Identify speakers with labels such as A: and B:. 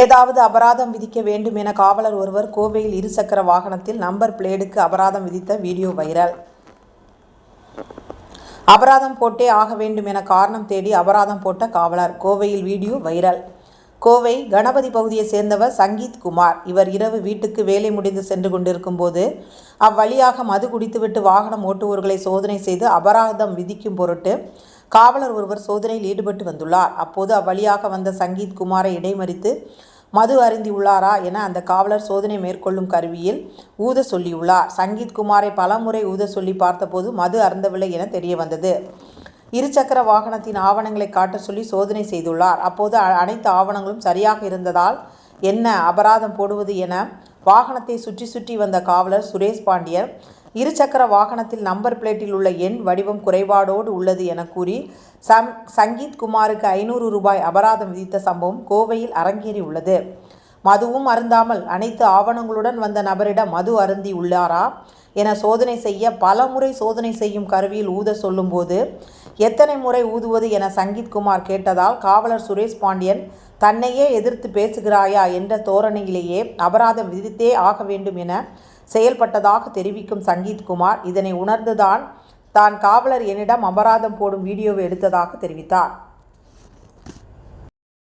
A: ஏதாவது அபராதம் விதிக்க வேண்டும் என காவலர் ஒருவர் கோவையில் இருசக்கர வாகனத்தில் நம்பர் பிளேடுக்கு அபராதம் விதித்த வீடியோ வைரல். அபராதம் போட்டே ஆக வேண்டும் என காரணம் தேடி அபராதம் போட்ட காவலர். கோவையில் வீடியோ வைரல். கோவை கணபதி பகுதியை சேர்ந்தவர் சங்கீத் குமார். இவர் இரவு வீட்டுக்கு வேலை முடிந்து சென்று கொண்டிருக்கும் போது அவ்வழியாக மது குடித்துவிட்டு வாகனம் ஓட்டுவோர்களை சோதனை செய்து அபராதம் விதிக்கும் பொருட்டு காவலர் ஒருவர் சோதனையில் ஈடுபட்டு வந்துள்ளார். அப்போது அவ்வழியாக வந்த சங்கீத் குமாரை இடைமறித்து மது அருந்தியுள்ளாரா? என அந்த காவலர் சோதனை மேற்கொள்ளும் கருவியில் ஊத சொல்லியுள்ளார். சங்கீத் குமாரை பலமுறை ஊத சொல்லி பார்த்தபோது மது அருந்தவில்லை என தெரிய வந்தது இருசக்கர வாகனத்தின் ஆவணங்களை காட்ட சொல்லி சோதனை செய்துள்ளார். அப்போது அனைத்து ஆவணங்களும் சரியாக இருந்ததால் என்ன அபராதம் போடுவது என வாகனத்தை சுற்றி சுற்றி வந்த காவலர் சுரேஷ் பாண்டியன் இருசக்கர வாகனத்தில் நம்பர் பிளேட்டில் உள்ள எண் வடிவம் குறைபாடோடு உள்ளது என கூறி சம் சங்கீத் குமாருக்கு ஐநூறு ரூபாய் அபராதம் விதித்த சம்பவம் கோவையில் அரங்கேறி உள்ளது மதுவும் அருந்தாமல் அனைத்து ஆவணங்களுடன் வந்த நபரிடம் மது அருந்தி உள்ளாரா? என சோதனை செய்ய பல முறை சோதனை செய்யும் கருவியில் ஊத சொல்லும்போது எத்தனை முறை ஊதுவது என சங்கீத் குமார் கேட்டதால் காவலர் சுரேஷ் பாண்டியன் தன்னையே எதிர்த்து பேசுகிறாயா என்ற தோரணையிலேயே அபராதம் விதித்தே ஆக வேண்டும் என செயல்பட்டதாக தெரிவிக்கும் சங்கீத் குமார் இதனை உணர்ந்துதான் தான் காவலர் என்னிடம் அபராதம் போடும் வீடியோவை எடுத்ததாக தெரிவித்தார்.